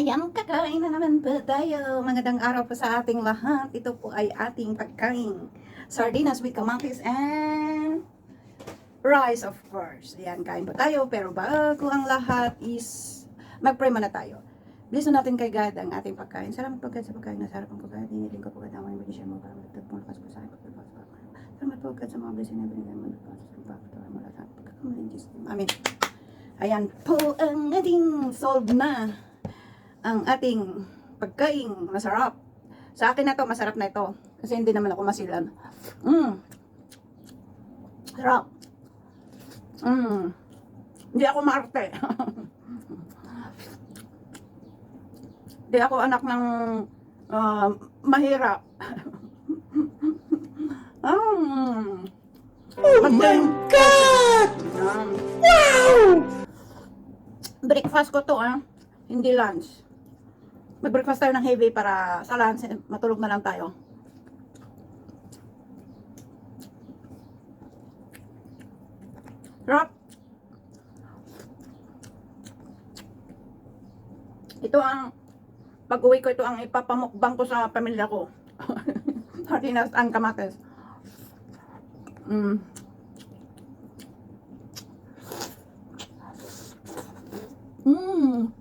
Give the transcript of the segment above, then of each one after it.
Ayan, kakain na naman po tayo. Magandang araw po sa ating lahat. Ito po ay ating pagkain. Sardinas with kamatis and rice, of course. Ayan, kain po tayo. Pero bago ang lahat is, mag-pray muna tayo. Na natin kay God ang ating pagkain. Salamat po God sa pagkain na sarap ang pagkain. Hiniling ko po God ang mga benisyon mo para magtag mo lakas po sa akin. Pagkakas. Salamat po God sa mga blessing na binigay mo. Salamat mo lahat. Pagkakamali in Jesus' name. Amen. Ayan po ang ating solved na ang ating pagkain masarap. Sa akin na to, masarap na ito. Kasi hindi naman ako masilan. Mmm. Sarap. Mmm. Hindi ako maarte. Hindi ako anak ng ah, mahirap. um, oh my God! Wow! Breakfast ko to ah. Hindi lunch. Mag-breakfast tayo ng heavy para sa lunch, eh, matulog na lang tayo. Sarap. Ito ang pag-uwi ko, ito ang ipapamukbang ko sa pamilya ko. Sardinas and kamates. Mm. Mm.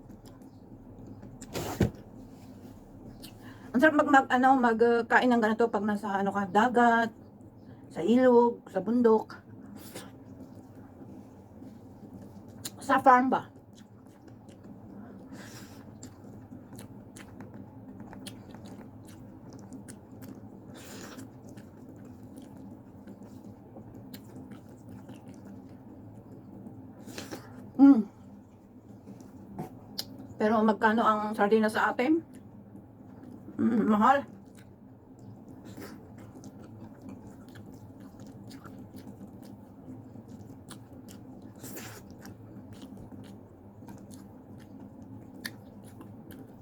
Ang sarap mag, mag ano, magkain ng ganito pag nasa ano ka, dagat, sa ilog, sa bundok. Sa farm ba? Mm. Pero magkano ang sardinas sa atin? Mm, mahal.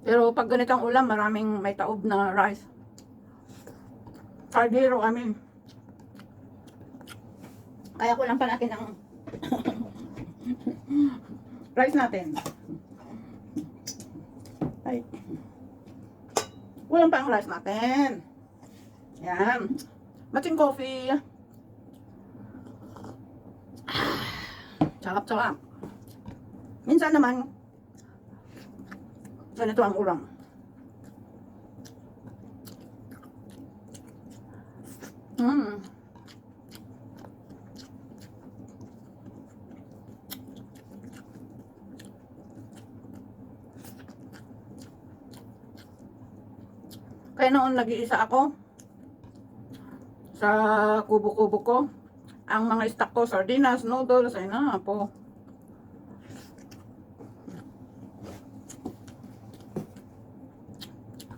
Pero pag ganitong ulam, maraming may taob na rice. Cardero, I mean. Kaya ko lang pa natin ang rice natin. Ay. Walang pa ang rice natin. Yan. Matching coffee. Sarap, sarap. Minsan naman, ganito ang ulam. Mm. Kaya noon nag-iisa ako sa kubo-kubo ko. Ang mga stock ko, sardinas, noodles, ay na po.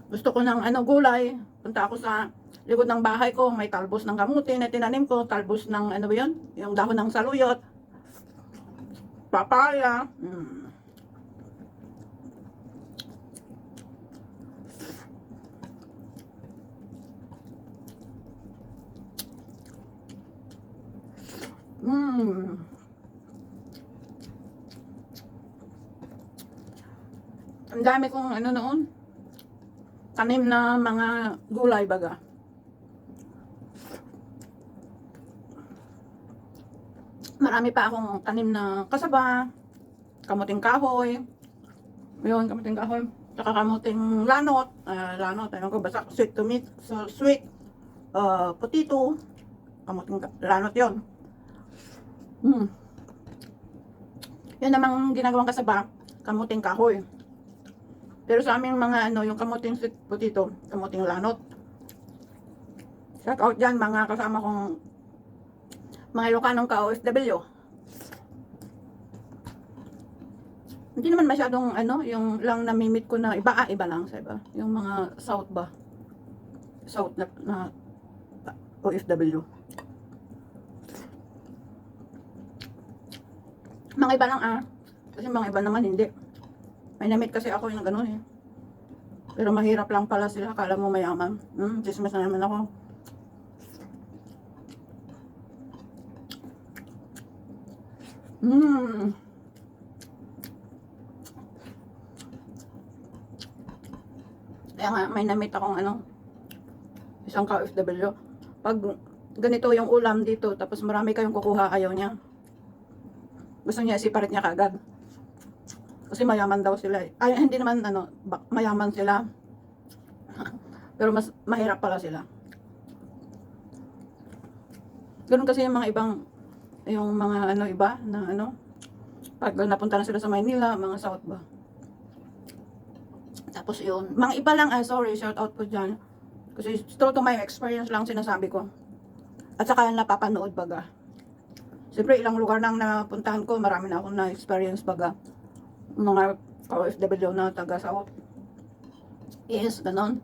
Gusto ko ng ano gulay. Punta ako sa likod ng bahay ko, may talbos ng kamuti na tinanim ko, talbos ng ano ba yun? Yung dahon ng saluyot. Papaya. Mm. Mm. Ang dami kong ano noon. Tanim na mga gulay baga. Marami pa akong tanim na kasaba, kamuting kahoy, yun, kamuting kahoy, saka kamuting lanot, ah, lanot, ayun ko, basta sweet to meat, so sweet, uh, potato, kamuting ka- lanot yon Hmm. Yan namang ginagawang kasaba, kamuting kahoy. Pero sa aming mga ano, yung kamuting sweet potato, kamuting lanot. Shout out dyan mga kasama kong mga Ilocanong ka-OFW. Hindi naman masyadong ano, yung lang namimit ko na iba, ah, iba lang sa iba. Yung mga South ba? South na, na OFW. Mga iba lang ah. Kasi mga iba naman hindi. May namit kasi ako yung gano'n eh. Pero mahirap lang pala sila. Akala mo mayaman. Hmm, chismis na naman ako. Hmm. Kaya nga, may namit akong ano, isang ka-OFW. Pag ganito yung ulam dito, tapos marami kayong kukuha, ayaw niya. Gusto niya isiparit niya kagad. Kasi mayaman daw sila eh. Ay, hindi naman ano, mayaman sila. Pero mas mahirap pala sila. Ganun kasi yung mga ibang, yung mga ano iba, na ano, pag napunta na sila sa Maynila, mga South ba. Tapos yun, mga iba lang, ah, sorry, shout out ko dyan. Kasi true to my experience lang sinasabi ko. At saka napapanood baga. Siyempre, ilang lugar nang napuntahan ko, marami na akong na-experience baga. Mga OFW na taga South. Yes, ganon.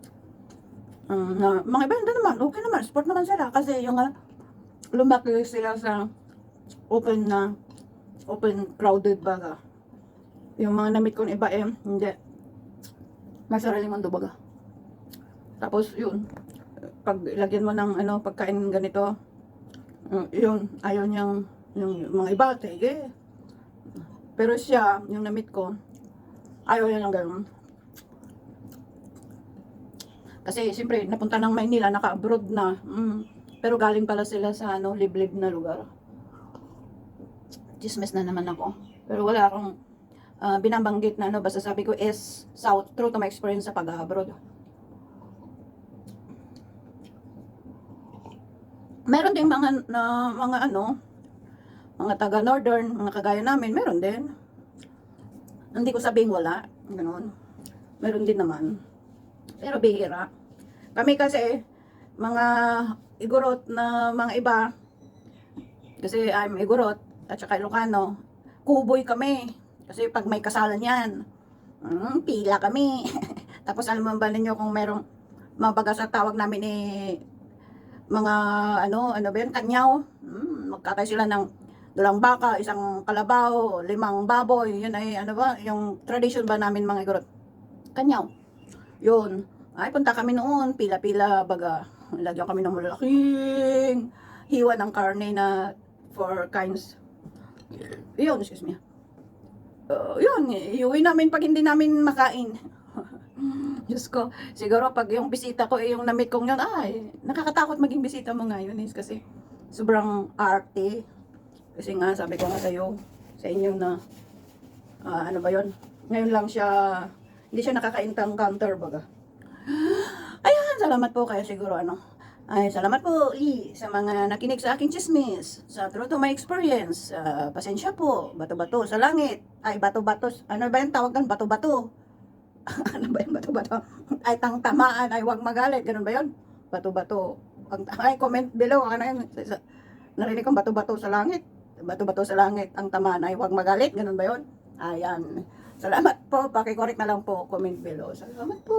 Um, na, mga iba hindi naman, okay naman, sport naman sila. Kasi yung ah, lumaki sila sa open na, open crowded baga. Yung mga namit kong iba eh, hindi. May sariling mundo baga. Tapos yun, pag ilagyan mo ng ano, pagkain ganito, uh, yun, ayaw niyang, yung mga iba, sige. Pero siya, yung namit ko, ayaw niya ng ganun. Kasi siyempre, napunta ng Maynila, naka-abroad na. Mm. Pero galing pala sila sa ano, liblib na lugar. Chismes na naman ako. Pero wala akong ah, binabanggit na ano, basta sabi ko is South, true to my experience sa pag-abroad. Meron ding mga na, mga ano, mga taga northern, mga kagaya namin, meron din. Hindi ko sabing wala, ganoon. Meron din naman. Pero bihira. Kami kasi mga igorot na mga iba kasi I'm igorot at saka Ilocano, kuboy kami. Kasi pag may kasalan yan, mm, pila kami. Tapos alam mo ba ninyo kung merong mga baga sa tawag namin ni mga ano, ano ba yun, kanyaw. Mm, magkatay sila ng dalang baka, isang kalabaw, limang baboy, yun ay ano ba, yung tradition ba namin mga igorot. Kanyaw. Yun. Ay, punta kami noon, pila-pila, baga, lagyan kami ng malalaking hiwa ng karne na four kinds. Yun, excuse me. Uh, yun, iuwi namin pag hindi namin makain. Diyos ko, siguro pag yung bisita ko, eh, yung namit kong yun, ay, nakakatakot maging bisita mo ngayon is kasi sobrang arte. Kasi nga, sabi ko nga sa'yo, sa inyo na, ah, ano ba yun, ngayon lang siya, hindi siya nakaka-encounter baga. Ayan, salamat po kayo siguro ano. Ay, salamat po Lee, sa mga nakinig sa aking chismis. Sa true to my experience. Ah, pasensya po. Bato-bato sa langit. Ay, bato-bato. Ano ba yung tawag doon? Bato-bato. ano ba yung bato-bato? Ay, tang tamaan. Ay, huwag magalit. Ganun ba yun? Bato-bato. Ang- Ay, comment below. Ano yun? Narinig kong bato-bato sa langit. Bato-bato sa langit. Ang tamaan ay huwag magalit. Ganun ba yun? Ayan. Salamat po. Pakicorrect na lang po. Comment below. Salamat po.